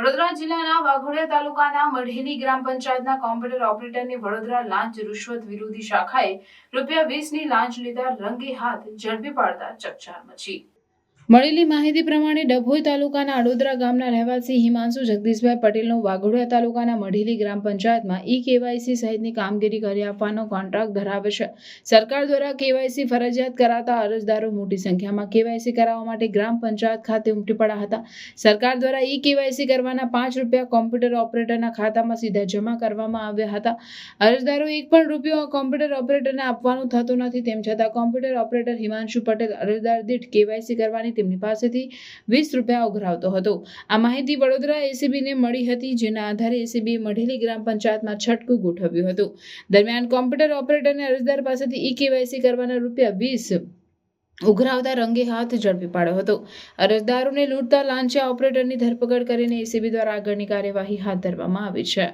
વડોદરા જિલ્લાના વાઘોડિયા તાલુકાના મઢેલી ગ્રામ પંચાયતના કોમ્પ્યુટર ઓપરેટરની વડોદરા લાંચ રૂશ્વત વિરોધી શાખાએ રૂપિયા વીસની લાંચ લીધા રંગે હાથ ઝડપી પાડતા ચકચાર મચી. મળેલી માહિતી પ્રમાણે ડભોઈ તાલુકાના અડોદરા ગામના રહેવાસી હિમાંશુ જગદીશભાઈ પટેલનો વાઘોડિયા તાલુકાના મઢેલી ગ્રામ પંચાયતમાં ઈ કેવાયસી સહિતની કામગીરી કરી આપવાનો કોન્ટ્રાક્ટ ધરાવે છે. સરકાર દ્વારા કેવાયસી ફરજિયાત કરાતા અરજદારો મોટી સંખ્યામાં કેવાયસી કરાવવા માટે ગ્રામ પંચાયત ખાતે ઉમટી પડ્યા હતા. સરકાર દ્વારા ઈ કેવાયસી કરવાના પાંચ રૂપિયા કોમ્પ્યુટર ઓપરેટરના ખાતામાં સીધા જમા કરવામાં આવ્યા હતા. અરજદારો એક પણ રૂપિયો કોમ્પ્યુટર ઓપરેટરને આપવાનું થતું નથી. તેમ છતાં કોમ્પ્યુટર ઓપરેટર હિમાંશુ પટેલ અરજદાર દીઠ કેવાયસી કરવાની તેમની પાસેથી વીસ રૂપિયા ઉઘરાવતો હતો. આ માહિતી વડોદરા એસીબીને મળી હતી, જેના આધારે એસીબીએ મઢેલી ગ્રામ પંચાયતમાં છટકું ગોઠવ્યું હતું. દરમિયાન કોમ્પ્યુટર ઓપરેટરને અરજદાર પાસેથી ઈ કેવાયસી કરવાના રૂપિયા વીસ ઉઘરાવતા રંગે હાથ ઝડપી પાડ્યો હતો. અરજદારોને લૂંટતા લાંચા ઓપરેટરની ધરપકડ કરીને એસીબી દ્વારા આગળની કાર્યવાહી હાથ ધરવામાં આવી છે.